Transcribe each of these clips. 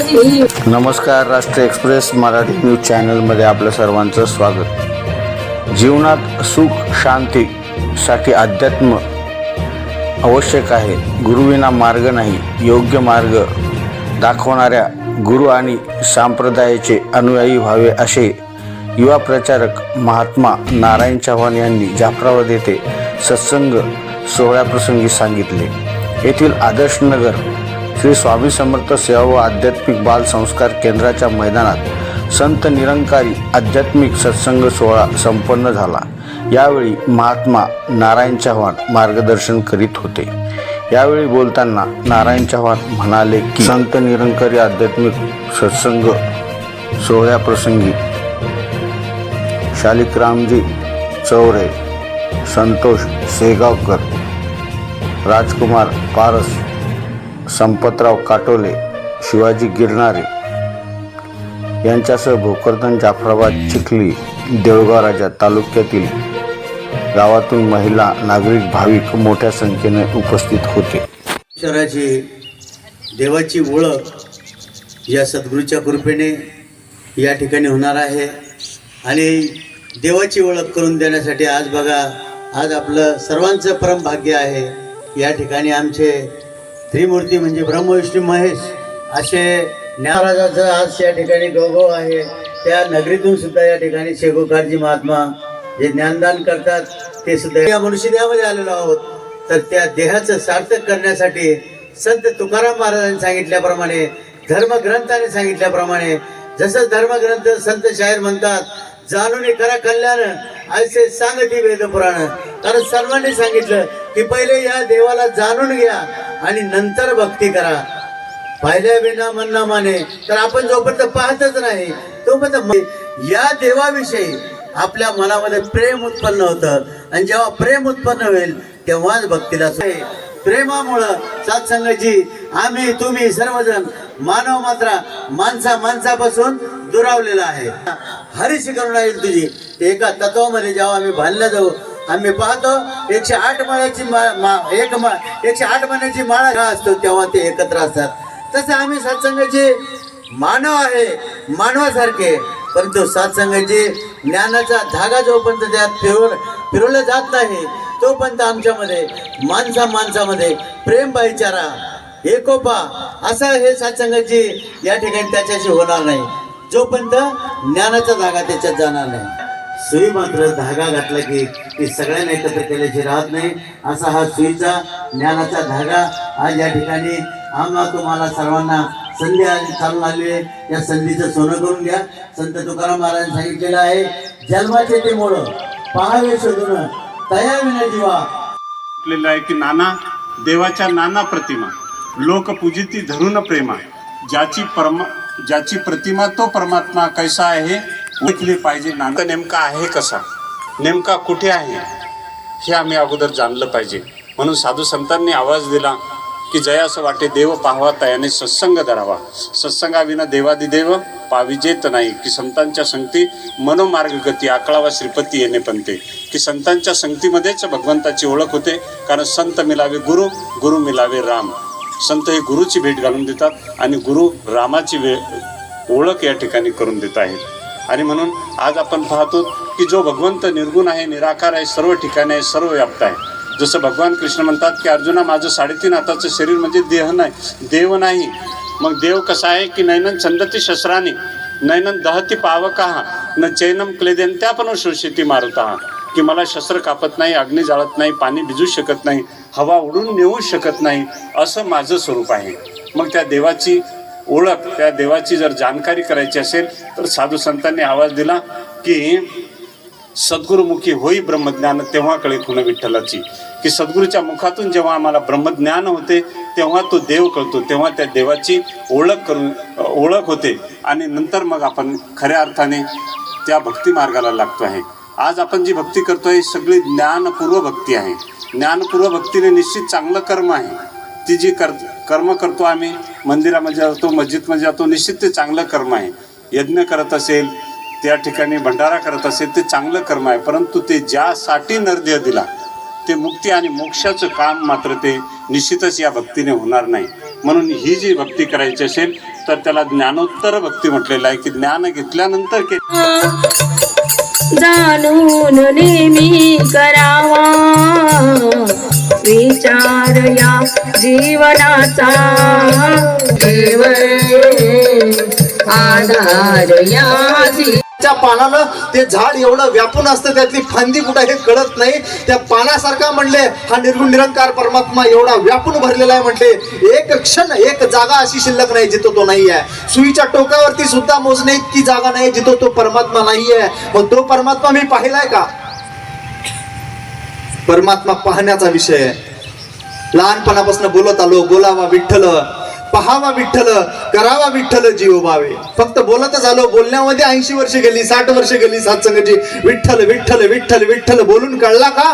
नमस्कार राष्ट्र express Marathi news चॅनलमध्ये आपलं सर्वांचं स्वागत. जीवनात सुख शांतीसाठी अध्यात्म आवश्यक आहे. गुरुविना मार्ग नाही योग्य मार्ग दाखवणाऱ्या गुरु आणि संप्रदायाचे अनुयायी व्हावे असे युवा प्रचारक महात्मा नारायण चव्हाण यांनी जाफराबाद येथे सत्संग सोहळ्याप्रसंगी सांगितले. येथील आदर्शनगर श्री स्वामी समर्थ सेवा व आध्यात्मिक बाल संस्कार केंद्राच्या मैदानात संत निरंकारी आध्यात्मिक सत्संग सोहळा संपन्न झाला. यावेळी महात्मा नारायण चव्हाण मार्गदर्शन करीत होते. यावेळी बोलताना नारायण चव्हाण म्हणाले की संत निरंकारी आध्यात्मिक सत्संग सोहळ्याप्रसंगी शालिकरामजी चौरे संतोष सेगावकर राजकुमार पारस संपतराव काटोले शिवाजी गिरणारे यांच्यासह भोकरदन जाफराबाद चिखली देऊळगाव राजा तालुक्यातील गावातून महिला नागरिक भाविक मोठ्या संख्येने उपस्थित होते. शहराची देवाची ओळख या सद्गुरूच्या कृपेने या ठिकाणी होणार आहे आणि देवाची ओळख करून देण्यासाठी आज बघा आज आपलं सर्वांचं परम भाग्य आहे. या ठिकाणी आमचे त्रिमूर्ती म्हणजे ब्रह्मविष्णू महेश असे ज्ञानराजाचं आज या ठिकाणी गौरव आहे. त्या नगरीतून सुद्धा या ठिकाणी शेगोकारजी महात्मा जे ज्ञानदान करतात ते सुद्धा या मनुष्य देहामध्ये आलेलो आहोत. तर त्या देहाचं सार्थक करण्यासाठी संत तुकाराम महाराजांनी सांगितल्याप्रमाणे धर्मग्रंथाने सांगितल्याप्रमाणे जसं धर्मग्रंथ संत शाहीर म्हणतात जाणून करा कल्याण असे सांगती वेद पुराण कारण सर्वांनी सांगितलं की पहिले या देवाला जाणून घ्या आणि नंतर भक्ती करा. पाहिल्या विना म्हणणं माने तर आपण जोपर्यंत पाहतच नाही तोपर्यंत या देवाविषयी आपल्या मनामध्ये प्रेम उत्पन्न होतं. आणि जेव्हा प्रेम उत्पन्न होईल तेव्हाच भक्तीला प्रेमामुळं सत्संगाची आम्ही तुम्ही सर्वजण मानव मात्र माणसा माणसापासून दुरावलेला आहे. हरीशी करुणा येईल तुझी. एका तत्वामध्ये जेव्हा आम्ही बांधल्या जाऊ आम्ही पाहतो एकशे आठ माळ्याची मा- मा- एक मा एकशे आठ महिन्याची माळा असतो तेव्हा ते एकत्र असतात. तसं आम्ही सत्संगाचे मानव आहे मानवासारखे. परंतु सत्संगाचे ज्ञानाचा धागा जोपर्यंत त्यात फिरव फिरवला जात नाही तोपर्यंत आमच्यामध्ये माणसा माणसामध्ये प्रेम भाईचारा एकोपा असं हे सत्संगाची या ठिकाणी त्याच्याशी होणार नाही. जोपर्यंत ज्ञानाचा धागा त्याच्यात जाणार नाही. सुई मात्र धागा घातला की ती सगळ्यांना एकत्र केल्याची राहत नाही. असा हा सुईचा ज्ञानाचा धागा आज या ठिकाणी आम्हा तुम्हाला सर्वांना संधी आज चालून आली आहे. या संधीचं सोनं करून घ्या. संत तुकाराम महाराजांनी सांगितलेलं आहे जन्माचे ते मोड पहावे शोधून तया विना जीवा. म्हटलेलं आहे की नाना देवाच्या नाना प्रतिमा लोक पूजिती धरून प्रेमा ज्याची परमा ज्याची प्रतिमा तो परमात्मा कैसा आहे ओळखली पाहिजे नाना नेमका आहे कसा? नेमका कुठे आहे? हे आम्ही अगोदर जाणलं पाहिजे. म्हणून साधू संतांनी आवाज दिला की जयास वाटे देव पाहावा तयाने सत्संग धरावा. सत्संगाविना देवादिदेव पाविजेत नाही. की संतांच्या संगती मनोमार्ग गती आकळावा श्रीपती येणे पंते. की संतांच्या संगतीमध्येच भगवंताची ओळख होते कारण संत मिलावे गुरु गुरु मिलावे राम. संत हे गुरुची भेट घालून देतात आणि गुरु रामाची वे ओळख या ठिकाणी करून देत आहेत. आणि म्हणून आज आपण पाहतो की जो भगवंत निर्गुण आहे निराकार आहे सर्व ठिकाणी आहे सर्व व्याप्त आहे. जसं भगवान कृष्ण म्हणतात की अर्जुना माझं साडेतीन हाताचं शरीर म्हणजे देह नाही देव नाही. मग देव कसा आहे की नैनन छंदती शस्त्राने नैनन दहती पावका न चैनम क्लेदेन त्या पण शोषिती मारुता. की मला शस्त्र कापत नाही अग्नी जाळत नाही पाणी भिजू शकत नाही हवा उडून नेऊ शकत नाही असं माझं स्वरूप आहे. मग त्या देवाची ओळख त्या देवाची जर जाणकारी करायची असेल तर साधू संतांनी आवाज दिला की सद्गुरुमुखी होई ब्रह्मज्ञान तेव्हा कळे खुण विठ्ठलाची. की सद्गुरूच्या मुखातून जेव्हा आम्हाला ब्रह्मज्ञान होते तेव्हा तो देव कळतो तेव्हा त्या देवाची ओळख करून ओळख होते. आणि नंतर मग आपण खऱ्या अर्थाने त्या भक्ती मार्गाला लागतो आहे. आज आपण जी भक्ती करतो ही सगळी ज्ञानपूर्व भक्ती आहे. ज्ञानपूर्व भक्तीने निश्चित चांगलं कर्म आहे. ती जी कर कर्म करतो आम्ही मंदिरामध्ये जातो मस्जिदमध्ये जातो निश्चित ते चांगलं कर्म आहे. यज्ञ करत असेल त्या ठिकाणी भंडारा करत असेल ते चांगलं कर्म आहे. परंतु ते ज्यासाठी नरदेह दिला ते मुक्ती आणि मोक्षाचं काम मात्र ते निश्चितच या भक्तीने होणार नाही. म्हणून ही जी भक्ती करायची असेल तर त्याला ज्ञानोत्तर भक्ती म्हटलेलं आहे की ज्ञान घेतल्यानंतर के जाणून नेहमी करावा. विचार या जीवनाचा. देव आधार या त्या पानानं ते झाड एवढं व्यापून असतं त्यातली फांदी कुठं हे कळत नाही. त्या पानासारखा म्हणले हा निर्गुण निरंकार परमात्मा एवढा व्यापून भरलेला आहे म्हटले एक क्षण एक जागा अशी शिल्लक नाही जिथं तो नाही आहे सुईच्या टोकावरती सुद्धा मोजणे इतकी जागा नाही जिथं तो परमात्मा नाही आहे मग तो परमात्मा मी पाहिलाय का? परमात्मा पाहण्याचा विषय आहे. लहानपणापासून बोलत आलो बोलावा विठ्ठल पहावा विठ्ठल करावा विठ्ठल जीव भावे फक्त बोलतच आलो बोलण्यामध्ये ऐंशी वर्ष गेली साठ वर्ष गेली सातसंगची विठ्ठल विठ्ठल विठ्ठल विठ्ठल बोलून कळला का?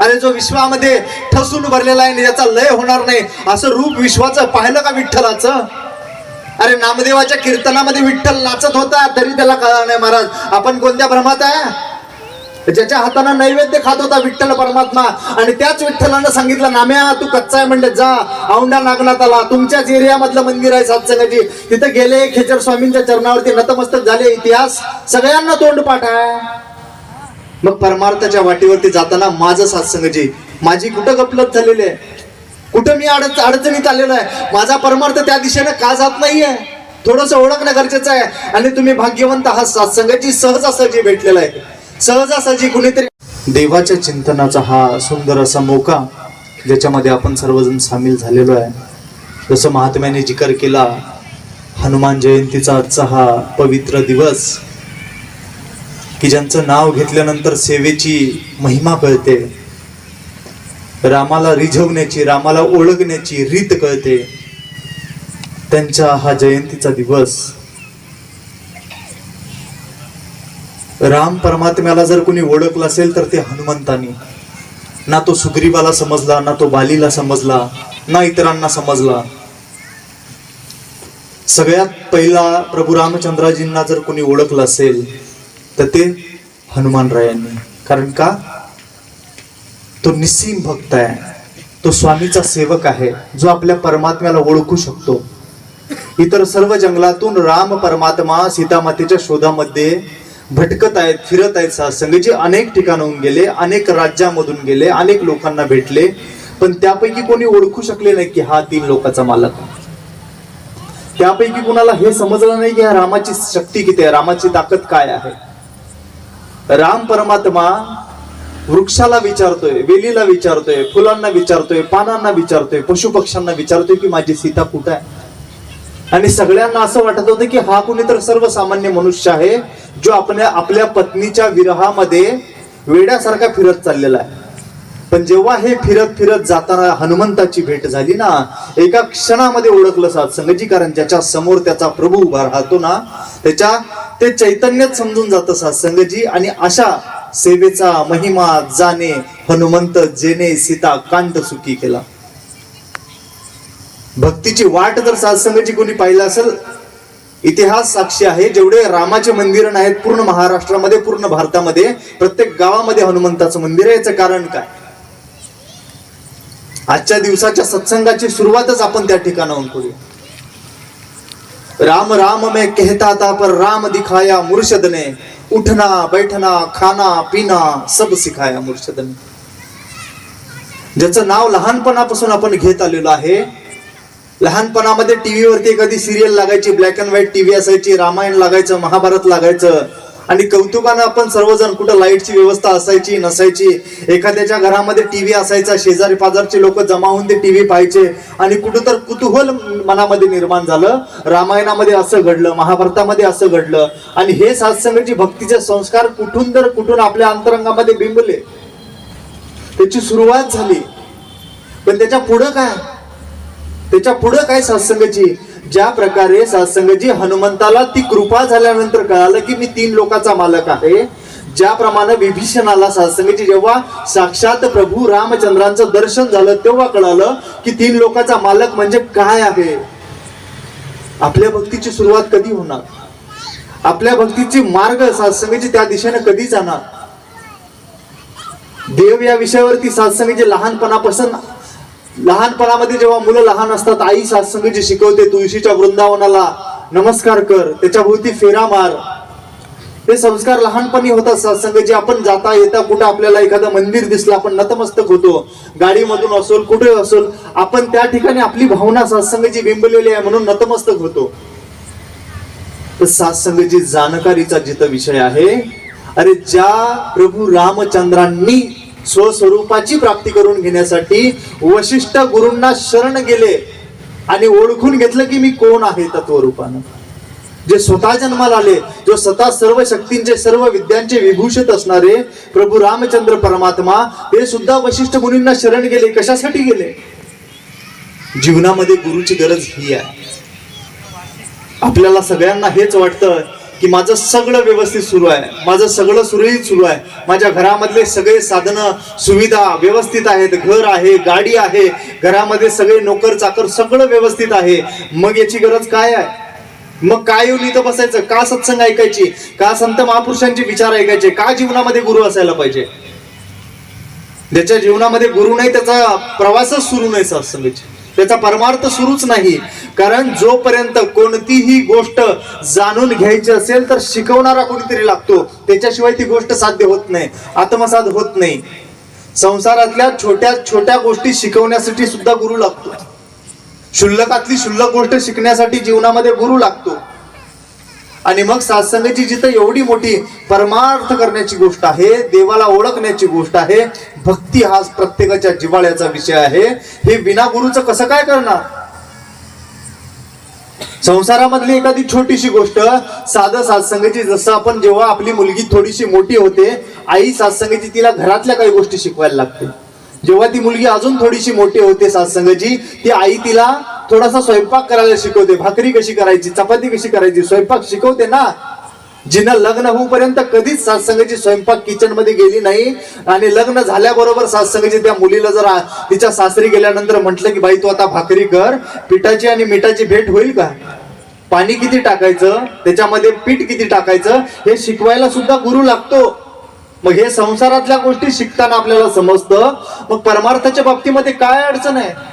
अरे जो विश्वामध्ये ठसून भरलेला आहे याचा लय होणार नाही असं रूप विश्वाचं पाहिलं का विठ्ठलाचं? अरे नामदेवाच्या कीर्तनामध्ये विठ्ठल नाचत होता तरी त्याला कळलं नाही महाराज. आपण कोणत्या भ्रमात आहे? ज्याच्या हाताने नैवेद्य खात होता विठ्ठल परमात्मा आणि त्याच विठ्ठलानं सांगितलं नाम्या तू कच्चा आहे. म्हणजे जा औंढा नागनाथाला तुमच्याच एरियामधलं मंदिर आहे सातसंगाची. तिथे गेले खेचर स्वामींच्या चरणावरती नतमस्तक झाले इतिहास सगळ्यांना तोंड पाठ आहे. मग परमार्थाच्या वाटीवरती जाताना माझं सातसंगजी माझी कुठं गपलत झालेली आहे? कुठं मी अडच अडचणीत आलेलो आहे? माझा परमार्थ त्या दिशेने का जात नाहीये? थोडस ओळखणं गरजेचं आहे. आणि तुम्ही भाग्यवंत आहात सात्संगाची सहजासहजी भेटलेला आहे. सहजासहजी कुणीतरी देवाच्या चिंतनाचा हा सुंदर असा मोका ज्याच्यामध्ये आपण सर्वजण सामील झालेलो आहे. जसं महात्म्याने जिकर केला हनुमान जयंतीचा आजचा हा पवित्र दिवस की ज्यांचं नाव घेतल्यानंतर सेवेची महिमा कळते रामाला रिझवण्याची रामाला ओळखण्याची रीत कळते त्यांचा हा जयंतीचा दिवस राम परमात्म्याला जर कोणी ओळखलं असेल तर ते हनुमंतानी. ना तो सुग्रीवाला समजला ना तो बालीला समजला ना इतरांना समजला. सगळ्यात पहिला प्रभू रामचंद्राजींना जर कोणी ओळखलं असेल तर ते हनुमानरायांनी कारण का? तो निस्सीम भक्त आहे. तो स्वामीचा सेवक आहे जो आपल्या परमात्म्याला ओळखू शकतो. इतर सर्व जंगलातून राम परमात्मा सीतामातेच्या शोधामध्ये भटकत आहेत फिरत आहेत सत्संगजी अनेक ठिकाणाहून गेले अनेक राज्यामधून गेले अनेक लोकांना भेटले पण त्यापैकी कोणी ओळखू शकले नाही की हा तीन लोकांचा मालक त्यापैकी कुणाला हे समजलं नाही की ह्या रामाची शक्ती किती आहे रामाची ताकद काय आहे? राम परमात्मा वृक्षाला विचारतोय वेलीला विचारतोय फुलांना विचारतोय पानांना विचारतोय पशुपक्ष्यांना विचारतोय की माझी सीता कुठं आहे? आणि सगळ्यांना असं वाटत होतं की हा कुणी तर सर्वसामान्य मनुष्य आहे जो आपल्या आपल्या पत्नीच्या विरहामध्ये वेड्यासारखा फिरत चाललेला आहे. पण जेव्हा हे फिरत फिरत जाताना हनुमंताची भेट झाली ना एका क्षणामध्ये ओळखलं सत्संगजी कारण ज्याच्या समोर त्याचा प्रभू उभा राहतो ना त्याच्या ते चैतन्यच समजून जातं सत्संगजी आणि अशा सेवेचा महिमा जाणे हनुमंत जेने सीता कांत सुखी केला. भक्तीची वाट जर सातसंगजी कोणी पाहिलं असेल इतिहास साक्षी आहे. जेवढे रामाचे मंदिर आहेत पूर्ण महाराष्ट्रामध्ये पूर्ण भारतामध्ये प्रत्येक गावामध्ये हनुमंताचं मंदिर आहे. याचं कारण काय? आजच्या दिवसाच्या सत्संगाची सुरुवातच आपण त्या ठिकाणाहून करूया. राम राम में कहता था पर राम दिखाया मुर्शद ने उठना बैठना खाना पिना सब सिखाया मुर्शद ने ज्याचं नाव लहानपणापासून आपण घेत आलेलो आहे लहानपणामध्ये टीव्हीवरती एखादी सिरियल लागायची ब्लॅक अँड व्हाईट टीव्ही असायची रामायण लागायचं महाभारत लागायचं आणि कौतुकानं आपण सर्वजण कुठं लाईटची व्यवस्था असायची नसायची एखाद्याच्या घरामध्ये टीव्ही असायचा शेजारी पाजारचे लोक जमा होऊन ते टीव्ही पाहायचे आणि कुठं तर कुतूहल मनामध्ये निर्माण झालं रामायणामध्ये असं घडलं महाभारतामध्ये असं घडलं आणि हे सात्संगाची भक्तीचे संस्कार कुठून तर कुठून आपल्या अंतरंगामध्ये बिंबले. त्याची सुरुवात झाली. पण त्याच्या पुढं काय? त्याच्या पुढं काय सत्संगची? ज्या प्रकारे सत्संगजी हनुमंताला ती कृपा झाल्यानंतर कळालं की मी तीन लोकांचा मालक आहे. ज्याप्रमाणे विभीषणाला सत्संगची जेव्हा साक्षात प्रभू रामचंद्रांचं दर्शन झालं तेव्हा कळालं की तीन लोकांचा मालक म्हणजे काय आहे? आपल्या भक्तीची सुरुवात कधी होणार? आपल्या भक्तीची मार्ग सत्संगची त्या दिशेने कधी जाणार? देव या विषयावरती सत्संगीचे लहानपणापासून लहानपणामध्ये जेव्हा मुलं लहान असतात आई सत्संग जी शिकवते तुळशीच्या वृंदावनाला नमस्कार कर त्याच्या भोवती फेरा मार. हे संस्कार लहानपणी होतात सत्संग जे आपण जाता येता कुठं आपल्याला एखादं मंदिर दिसलं आपण नतमस्तक होतो. गाडीमधून असोल कुठे असोल आपण त्या ठिकाणी आपली भावना सत्संगची बिंबलेली आहे म्हणून नतमस्तक होतो. तर सत्संगची जाणकारीचा जिथं विषय आहे अरे ज्या प्रभू रामचंद्रांनी स्वस्वरूपाची प्राप्ती करून घेण्यासाठी वशिष्ठ गुरूंना शरण गेले आणि ओळखून घेतलं की मी कोण आहे तत्वरूपानं. जे स्वतः जन्माला आले जो स्वतः सर्व शक्तींचे सर्व विद्यांचे विभूषित असणारे प्रभू रामचंद्र परमात्मा हे सुद्धा वशिष्ठ मुनींना शरण गेले. कशासाठी गेले? जीवनामध्ये गुरुची गरज ही आहे. आपल्याला सगळ्यांना हेच वाटतं की माझं सगळं व्यवस्थित सुरू आहे. माझं सगळं सुरळीत सुरू आहे. माझ्या घरामधले सगळे साधनं सुविधा व्यवस्थित आहेत. घर आहे गाडी आहे. घरामध्ये सगळे नोकर चाकर सगळं व्यवस्थित आहे. मग याची गरज काय आहे? मग काय येऊन इथं बसायचं? का सत्संग ऐकायची? का संत महापुरुषांचे विचार ऐकायचे? का जीवनामध्ये गुरु असायला पाहिजे? ज्याच्या जीवनामध्ये गुरु नाही त्याचा प्रवासच सुरू नाही सत्संगाची. त्याचा परमार्थ सुरूच नाही. कारण जोपर्यंत कोणतीही गोष्ट जाणून घ्यायची असेल तर शिकवणारा कोणीतरी लागतो. त्याच्याशिवाय ती गोष्ट साध्य होत नाही. आत्मसाध होत नाही. संसारातल्या छोट्या छोट्या गोष्टी शिकवण्यासाठी सुद्धा गुरु लागतो. शुल्लकातली शुल्लक गोष्ट शिकण्यासाठी जीवनामध्ये गुरु लागतो. आणि मग सातसंगाची जिथं एवढी मोठी परमार्थ करण्याची गोष्ट आहे देवाला ओळखण्याची गोष्ट आहे भक्ती हा प्रत्येकाच्या जिव्हाळ्याचा विषय आहे. हे बिना गुरुचं कसं काय करणार? संसारामधली एखादी छोटीशी गोष्ट साधं सात्संगाची जसं आपण जेव्हा आपली मुलगी थोडीशी मोठी होते आई सात्संगाची तिला घरातल्या काही गोष्टी शिकवायला लागते. जेव्हा ती मुलगी अजून थोडीशी मोठी होते सात्संगाची ती आई तिला थोडासा स्वयंपाक करायला शिकवते. भाकरी कशी करायची चपाती कशी करायची स्वयंपाक शिकवते ना. जिनं लग्न होऊपर्यंत कधीच सासंगाची स्वयंपाक किचनमध्ये गेली नाही. आणि लग्न झाल्याबरोबर सासंगाची त्या मुलीला जर तिच्या सासरी गेल्यानंतर म्हटलं की बाई तू आता भाकरी कर. पिठाची आणि मिठाची भेट होईल का? पाणी किती टाकायचं? त्याच्यामध्ये पीठ किती टाकायचं? हे शिकवायला सुद्धा गुरु लागतो. मग हे संसारातल्या गोष्टी शिकताना आपल्याला समजतं. मग परमार्थाच्या बाबतीमध्ये काय अडचण आहे?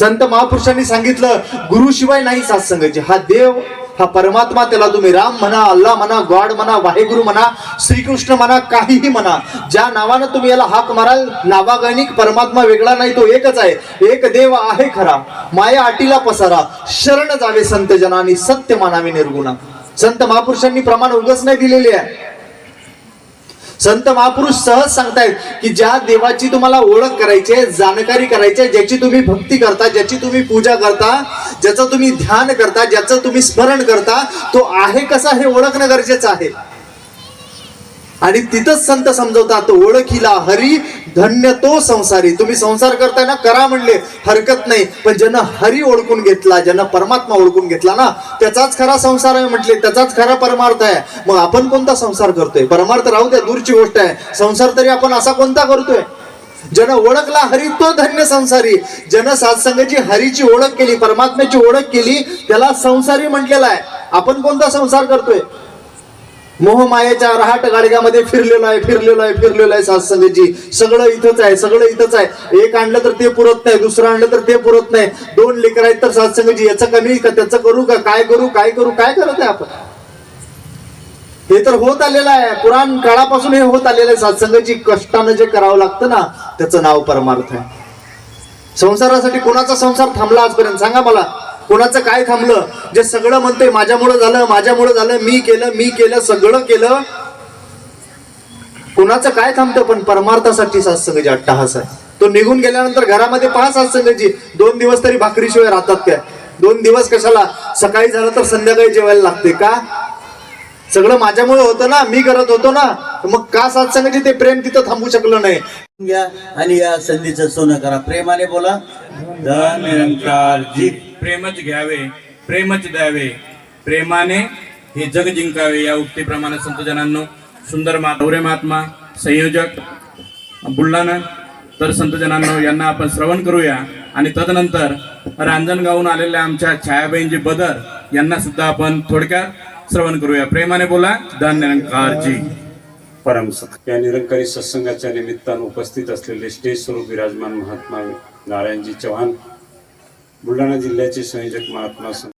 संत महापुरुषांनी सांगितलं गुरुशिवाय नाही सात्संगाची हा देव हा परमात्मा त्याला तुम्ही राम म्हणा अल्ला म्हणा गॉड म्हणा वाहेगुरु म्हणा श्रीकृष्ण म्हणा काहीही म्हणा. ज्या नावानं तुम्ही याला हाक माराल नावागणिक परमात्मा वेगळा नाही तो एकच आहे. एक देव आहे खरा. माया आटीला पसारा. शरण जावे संत जनानी सत्य मानावे निर्गुणा. संत महापुरुषांनी प्रमाण उगच नाही दिलेले आहे. संत महापुरुष सहज सांगतायत की ज्या देवाची तुम्हाला ओळख करायची आहे जाणकारी करायची आहे ज्याची तुम्ही भक्ती करता ज्याची तुम्ही पूजा करता ज्याचं तुम्ही ध्यान करता ज्याचं तुम्ही स्मरण करता तो आहे कसा हे ओळखणं गरजेचं आहे. आणि तिथंच संत समजवतात ओळखीला हरी धन्य तो संसारी. तुम्ही संसार करताय ना करा म्हणले हरकत नाही. पण ज्यानं हरी ओळखून घेतला ज्यांना परमात्मा ओळखून घेतला ना त्याचाच खरा संसार आहे म्हटले त्याचाच खरा परमार्थ आहे. मग आपण कोणता संसार करतोय? परमार्थ राहू द्या दूरची गोष्ट आहे. संसार तरी आपण असा कोणता करतोय? ज्यानं ओळखला हरी तो धन्य संसारी. ज्यानं सातसंगाची हरीची ओळख केली परमात्म्याची ओळख केली त्याला संसारी म्हटलेला आहे. आपण कोणता संसार करतोय? मोहमायाच्या रहाट गाडग्यामध्ये फिरलेलो आहे फिरलेलो आहे फिरलेलो आहे सात्संगाची सगळं इथंच आहे सगळं इथंच आहे. एक आणलं तर ते पुरत नाही दुसरं आणलं तर ते पुरत नाही. दोन लेकर आहेत तर सासंगजी याचं कमी का त्याचं करू का काय करू काय करू काय करत आहे आपण? हे तर होत आलेलं आहे. पुराण काळापासून हे होत आलेलं आहे. सात्संगाची कष्टानं जे करावं लागतं ना त्याचं नाव परमार्थ आहे. संसारासाठी कोणाचा संसार थांबला आजपर्यंत? सांगा मला. कोणाचं काय थांबलं? जे सगळं म्हणतोय माझ्यामुळं झालं माझ्यामुळं झालं मी केलं मी केलं सगळं केलं. कोणाचं काय थांबतं पण परमार्थासाठी सासंगजी अट्टहास आहे तो निघून गेल्यानंतर घरामध्ये पहा सासंगजी दोन दिवस तरी भाकरीशिवाय राहतात काय? दोन दिवस कशाला? सकाळी झालं तर संध्याकाळी जेवायला लागते का? सगळं माझ्यामुळे होतं ना? मी करत होतो ना? मग का सत्संगाची ते प्रेम तिथं थांबू शकलं नाही? घ्या आणि या संधीचं सोनं करा. प्रेमाने बोला. धन निरंकार जी प्रेमच घ्यावे प्रेमच द्यावे. प्रेमाने हे जग जिंकावे या उक्तीप्रमाणे संतजनांनो सुंदर मा महात्मा संयोजक बुलढाणा. तर संतजनांनो यांना आपण श्रवण करूया. आणि तदनंतर रांजणगावून आलेल्या आमच्या छायाबाईंजी बदर यांना सुद्धा आपण थोडक्यात श्रवण करूया. प्रेमाने बोला धन निरंकारजी परमसत या निरंकारी सत्संगाच्या निमित्तानं उपस्थित असलेले स्टेज स्वरूप विराजमान महात्मा नारायणजी चव्हाण बुलढाणा जिल्ह्याचे संयोजक महात्मा